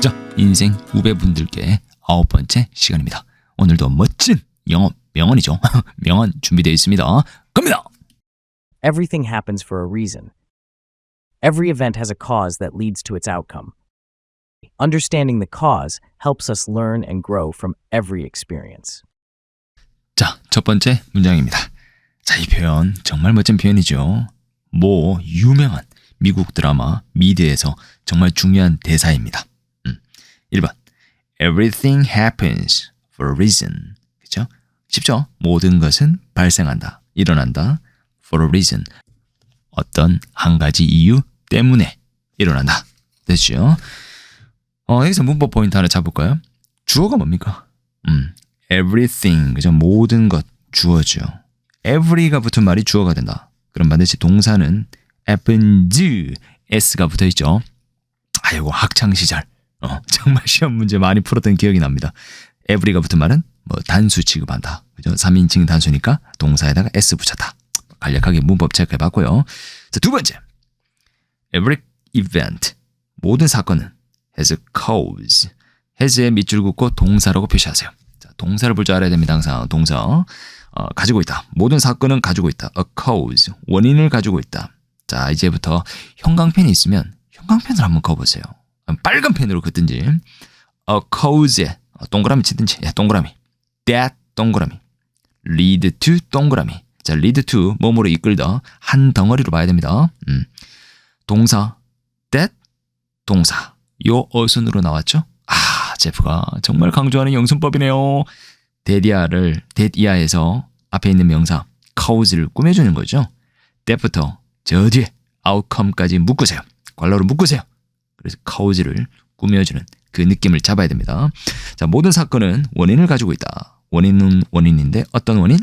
자, 인생 후배분들께 아홉 번째 시간입니다. 오늘도 멋진 영어 명언이죠. 명언 준비되어 있습니다. 갑니다. Everything happens for a reason. Every event has a cause that leads to its outcome. Understanding the cause helps us learn and grow from every experience. 자, 첫 번째 문장입니다. 자, 이 표현 정말 멋진 표현이죠. 뭐 유명한 미국 드라마 미드에서 정말 중요한 대사입니다. 음, 1번 Everything happens for a reason. 그죠? 쉽죠? 모든 것은 발생한다, 일어난다. for a reason. 어떤 한 가지 이유 때문에 일어난다. 됐죠? 어, 여기서 문법 포인트 하나 잡을까요? 주어가 뭡니까? 음, everything, 그죠? 모든 것 주어죠. every가 붙은 말이 주어가 된다. 그럼 반드시 동사는 happens, s가 붙어 있죠. 아이고 학창 시절, 어, 정말 시험 문제 많이 풀었던 기억이 납니다. every가 붙은 말은 뭐 단수 취급한다. 그죠? 3인칭 단수니까 동사에다가 s 붙였다. 간략하게 문법 체크해봤고요. 자, 두 번째, every event, 모든 사건은 has a cause. has에 밑줄 긋고 동사라고 표시하세요. 자, 동사를 볼 줄 알아야 됩니다. 항상 동사. 어, 가지고 있다. 모든 사건은 가지고 있다. a cause. 원인을 가지고 있다. 자, 이제부터 형광펜이 있으면 형광펜을 한번 그어보세요. 빨간 펜으로 긋든지 a cause에 어, 동그라미 치든지 예, 동그라미 that 동그라미 lead to 동그라미 자 lead to 몸으로 이끌다 한 덩어리로 봐야 됩니다. 음. 동사 that 동사 요 어순으로 나왔죠? 아, 제프가 정말 강조하는 영순법이네요. 데디아를 데디아에서 앞에 있는 명사 cause를 꾸며주는 거죠. 때부터 저 뒤에 outcome까지 묶으세요. 관로로 묶으세요. 그래서 cause를 꾸며주는 그 느낌을 잡아야 됩니다. 자, 모든 사건은 원인을 가지고 있다. 원인은 원인인데 어떤 원인?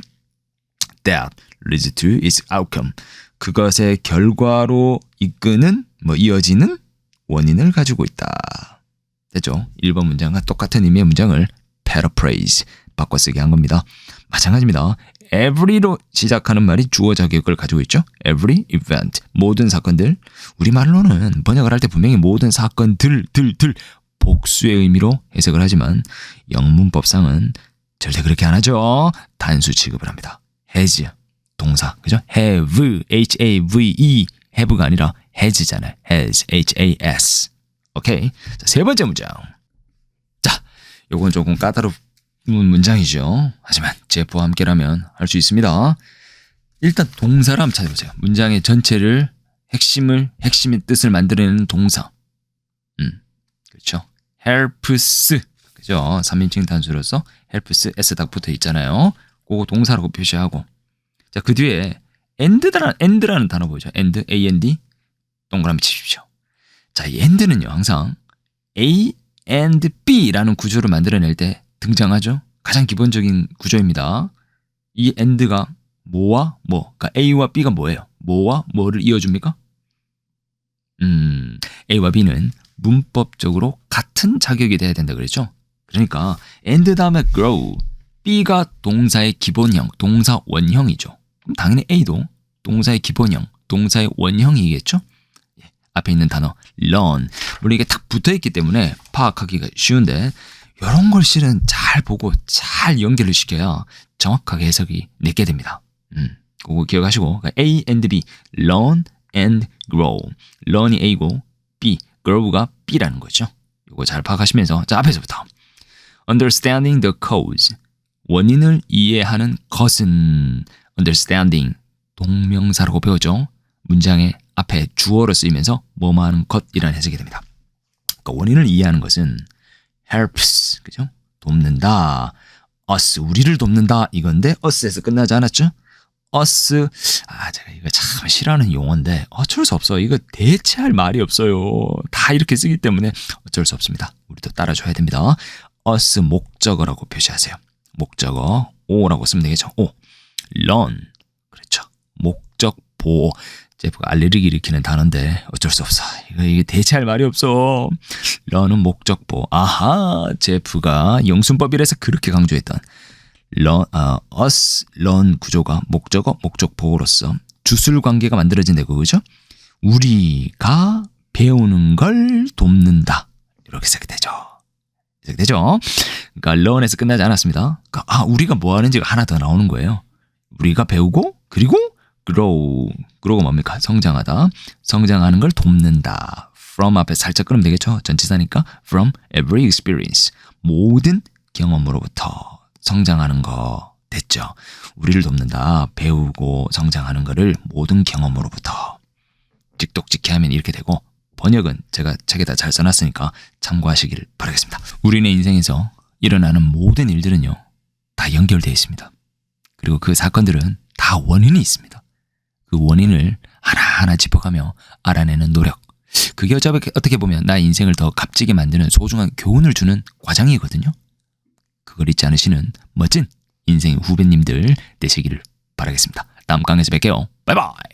That leads to its outcome. 그것의 결과로 이끄는 뭐 이어지는 원인을 가지고 있다. 됐죠? 1번 문장과 똑같은 의미의 문장을 paraphrase 바꿔 쓰게 한 겁니다. 마찬가지입니다. every로 시작하는 말이 주어 자격을 가지고 있죠. every event 모든 사건들 우리말로는 번역을 할 때 분명히 모든 사건들 들 들 복수의 의미로 해석을 하지만 영문법상은 절대 그렇게 안 하죠. 단수 취급을 합니다. has 동사 그죠? have h a v e have가 아니라 has잖아요. has h a s 오케이. 자, 세 번째 문장. 자, 요건 조금 까다로운 문장이죠. 하지만 제프와 함께라면 할 수 있습니다. 일단 동사를 한번 찾아보세요. 문장의 전체를 핵심을 핵심의 뜻을 만들어내는 동사. 음, 그렇죠. helps 그죠? 3인칭 단수로서 helps s 딱 붙어 있잖아요. 그거 동사라고 표시하고 자, 그 뒤에 and라는, and라는 단어 보이죠? and, and, 동그라미 치십시오. 자, 이 and는요, 항상 A and B라는 구조를 만들어낼 때 등장하죠? 가장 기본적인 구조입니다. 이 and가 뭐와 뭐, 그러니까 A와 B가 뭐예요? 뭐와 뭐를 이어줍니까? 음, A와 B는 문법적으로 같은 자격이 돼야 된다 그랬죠? 그러니까 and 다음에 grow, B가 동사의 기본형, 동사 원형이죠. 그럼 당연히 A도 동사의 기본형, 동사의 원형이겠죠? 예, 앞에 있는 단어 learn 물론 이게 딱 붙어 있기 때문에 파악하기가 쉬운데 이런 걸 실은 잘 보고 잘 연결을 시켜야 정확하게 해석이 내게 됩니다. 음, 그거 기억하시고 그러니까 A and B, learn and grow. learn이 A고 B, grow가 B라는 거죠. 이거 잘 파악하시면서 자 앞에서부터 understanding the cause 원인을 이해하는 것은 understanding 동명사라고 배우죠. 문장의 앞에 주어로 쓰이면서 뭐뭐 하는 것이라는 해석이 됩니다. 그러니까 원인을 이해하는 것은 helps 그죠? 돕는다. us 우리를 돕는다. 이건데 us에서 끝나지 않았죠? us 아 제가 이거 참 싫어하는 용어인데 어쩔 수 없어 이거 대체할 말이 없어요. 다 이렇게 쓰기 때문에 어쩔 수 없습니다. 우리도 따라줘야 됩니다. us 목적어라고 표시하세요. 목적어 오라고 쓰면 되겠죠? 오. run 그렇죠. 목적 보호 제프가 알레르기 일으키는 단어인데 어쩔 수 없어. 이거 이게 대체할 말이 없어. 런은 목적보. 아하, 제프가 영순법이라서 그렇게 강조했던 런, 아, us, 런 구조가 목적어, 목적보호로서 주술 관계가 만들어진다고 그죠? 우리가 배우는 걸 돕는다. 이렇게 쓰게 되죠. 시작되죠. 그러니까 learn에서 끝나지 않았습니다. 그러니까 아 우리가 뭐 하는지가 하나 더 나오는 거예요. 우리가 배우고 그리고 grow grow가 뭡니까? 성장하다. 성장하는 걸 돕는다. from 앞에 살짝 끊으면 되겠죠. 전치사니까 from every experience 모든 경험으로부터 성장하는 거 됐죠. 우리를 돕는다. 배우고 성장하는 거를 모든 경험으로부터 찍독찍히 하면 이렇게 되고 번역은 제가 책에다 잘 써놨으니까 참고하시길 바라겠습니다. 우리네 인생에서 일어나는 모든 일들은요 다 연결되어 있습니다. 그리고 그 사건들은 다 원인이 있습니다. 그 원인을 하나하나 짚어가며 알아내는 노력. 그게 어떻게 보면 나의 인생을 더 값지게 만드는 소중한 교훈을 주는 과정이거든요. 그걸 잊지 않으시는 멋진 인생의 후배님들 되시기를 바라겠습니다. 다음 강에서 뵐게요. 바이바이.